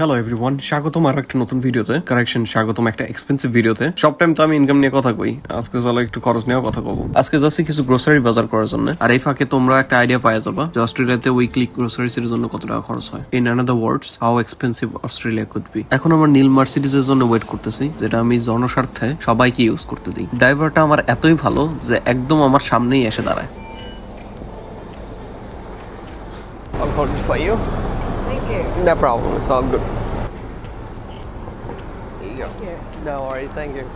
Hello everyone স্বাগতম আর একটা নতুন ভিডিওতে কারেকশন স্বাগতম একটা এক্সপেন্সিভ ভিডিওতে সব টাইম তো আমি ইনকাম নিয়ে কথা কই। আজকে চলো একটু খরচ নিয়েও কথা কব আজকে যাচ্ছি কিছু গ্রোসারি বাজার করার জন্য। আর এই ফাঁকে তোমরা একটা আইডিয়া পাওয়া যাবা যে অস্ট্রেলিয়াতে উইকলি গ্রোসারিজ এর জন্য কত টাকা খরচ হয়। In another words how expensive Australia could be এখন আমার নীল মার্সিডিজের জন্য ওয়েট করতেছি, যেটা আমি জনস্বার্থে সবাইকে ইউজ করতে দিই। ড্রাইভারটা আমার এতই ভালো যে একদম আমার সামনেই এসে দাঁড়ায়। I'll for you. Thank you. No problem. It's all good. There you go. Thank you. No worries. Thank you.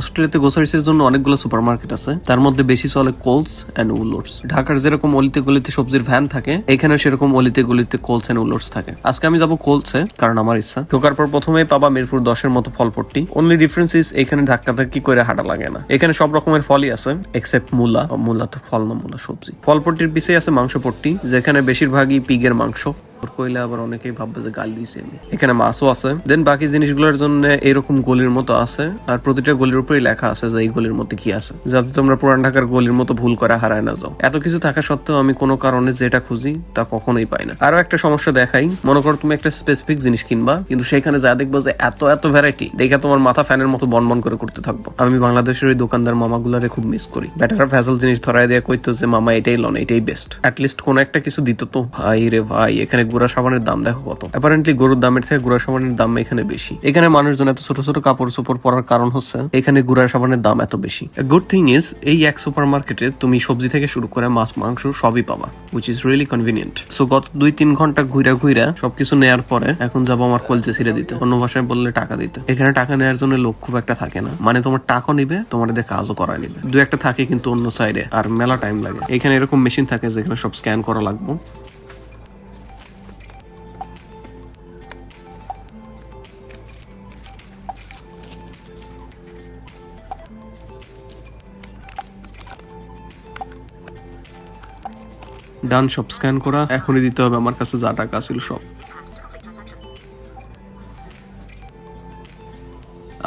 অস্ট্রেলিয়াতে গ্রোসারিসের জন্য অনেকগুলো সুপার মার্কেট আছে। তার মধ্যে বেশি চলে কোলস অ্যান্ড উলোটস ঢাকার যেরকম অলিতে গলিতে সবজির ভ্যান থাকে এখানে সেরকম অলিতে গলিতে কোলস অ্যান্ড উলোটস থাকে। আজকে আমি যাব কোলসে কারণ আমার ইচ্ছা। ঢোকার পর প্রথমেই পাবা মিরপুর দশের মতো ফলপট্টি। অনলি ডিফারেন্স ইস এখানে ধাক্কা ধাক্কি করে হাঁটা লাগে না। এখানে সব রকমের ফলই আছে এক্সেপ্ট মূলা। মূলা তো ফল না, মূলা সবজি। ফলপট্টির পিছিয়ে আছে মাংসপট্টি, যেখানে বেশিরভাগই পিগের মাংস। কইলে আবার অনেকেই ভাববে যে গাল দিয়েছি আমি এখানে মাছও আছে। দেন বাকি জিনিসগুলোর জন্য এরকম গলির মতো আছে। আর প্রতিটা গলির উপরেই লেখা আছে যে এই গলির মধ্যে কি আছে। যাতে তোমরা পুরান ঢাকার গলির মতো ভুল করে হারায় না যাও। এত কিছু থাকা সত্ত্বেও আমি কোনো কারণে যেটা খুঁজি তা কখনোই পাই না। আরও একটা সমস্যা দেখাই। মনে করো তুমি একটা স্পেসিফিক জিনিস কিনবা, কিন্তু সেখানে যা দেখব যে এত এত ভ্যারাইটি দেখে তোমার মাথা ফ্যানের মতো বন বন করে করতে থাকব। আমি বাংলাদেশের ওই দোকানদার মামাগুলারে খুব মিস করি। ব্যাটারা ভ্যাজাল জিনিস ধরাই দেয়া কইতো যে, মামা, এটাই লন, এটাই বেস্ট অ্যাটলিস্ট কোন একটা কিছু দিত তো। ভাই রে ভাই, এখানে গুড়া সাবানের দাম দেখো কত। অ্যাপারেন্টলি গরুর দামের থেকে গুড়া সাবানের দাম এখানে বেশি। এখানে মানুষজন এত ছোট ছোট কাপড় চোপড় পরার কারণ হচ্ছে, এখানে গুড়া সাবানের দাম এত বেশি। গুড থিং ইজ এই এক সুপার মার্কেটে তুমি সবজি থেকে শুরু করে মাছ, মাংস সবই পাবা which is really convenient so গত দুই তিন ঘণ্টা ঘুরা ঘুরা সবকিছু নেয়ার পরে এখন যাব আমার কলচে ছিঁড়ে দিতে। অন্য ভাষায় বললে টাকা দিতে। এখানে টাকা নেওয়ার জন্য লোক খুব একটা থাকে না। মানে তোমার টাকা নিবে, তোমার দিয়ে কাজও করায় নিবে। দু একটা থাকে কিন্তু অন্য সাইডে আর মেলা টাইম লাগে। এখানে এরকম মেশিন থাকে যেখানে সব স্ক্যান করা লাগবে। ডান সব স্ক্যান করা, এখনই দিতে হবে আমার কাছে যা টাকা ছিল সব।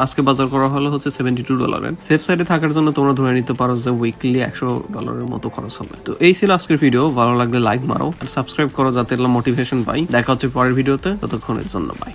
আজকে বাজার করা হলো হচ্ছে সেভেন্টি টু ডলারের সেফ সাইডে থাকার জন্য তোমরা ধরে নিতে পারো যে উইকলি একশো ডলারের মতো খরচ হবে। তো এই ছিল আজকের ভিডিও ভালো লাগলে লাইক মারো আর সাবস্ক্রাইব করো যাতে মোটিভেশন পাই। দেখা হচ্ছে পরের ভিডিওতে ততক্ষণের জন্য বাই